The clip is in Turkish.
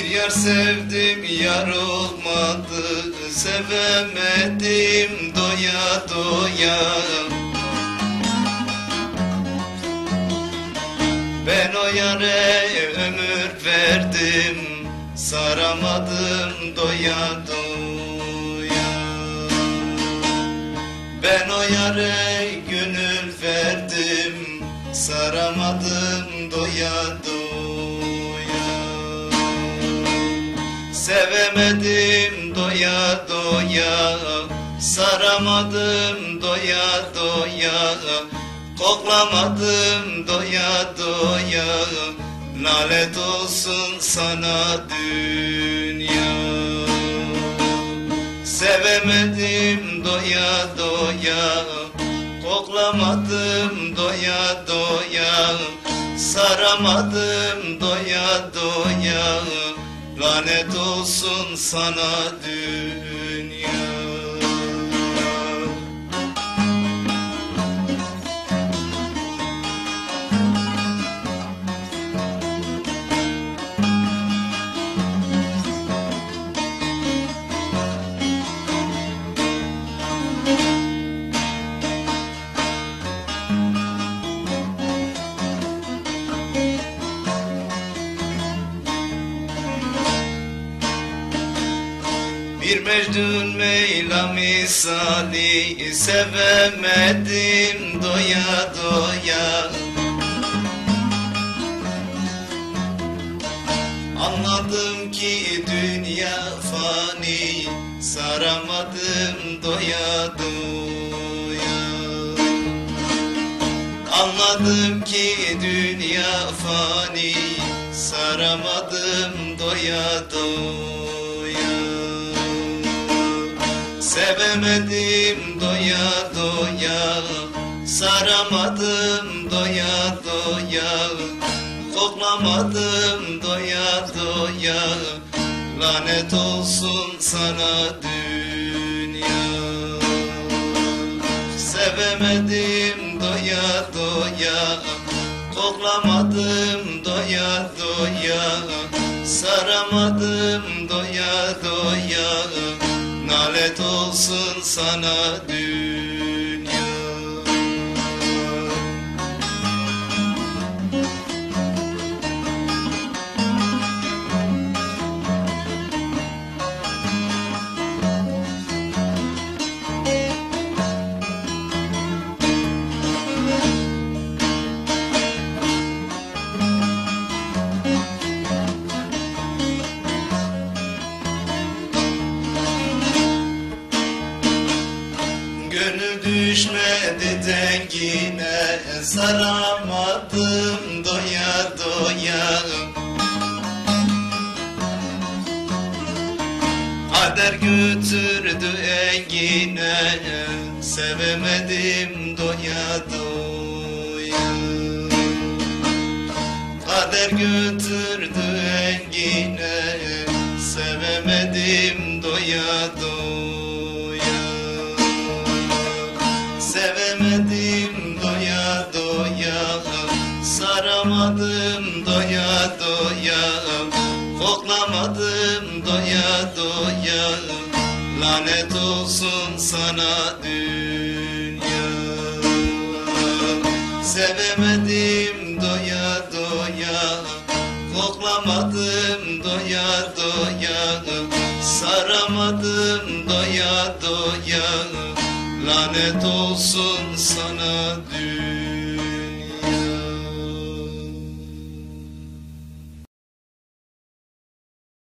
kadar sevdim yar olmadı. Sevemedim doya doya. Ben o yare ömür verdim Saramadım doya doya. Ben o yare gönül verdim Saramadım doya doya Sevemedim doya doya Saramadım doya doya Koklamadım doya doya. Lanet olsun sana dünya. Sevemedim doya doya Koklamadım doya doya Saramadım doya doya Lanet olsun sana dünya Bir Mecnun Meyla misali sevemedim doya doya. Anladım ki dünya fani saramadım doya doya. Anladım ki dünya fani saramadım doya doya Sevemedim doya doya Saramadım doya doya Koklamadım doya doya. Lanet olsun sana dünya. Sevemedim doya doya Koklamadım doya doya Saramadım doya doya sana dünya Gönül düşmedi dengine Saramadım doya doya. Kader götürdü engine Sevemedim doya doya. Kader götürdü engine Sevemedim doya doya Saramadım doya doya Koklamadım doya doya. Lanet olsun sana dünya. Sevemedim doya doya Koklamadım doya doya. Saramadım doya doya Lanet olsun sana dünya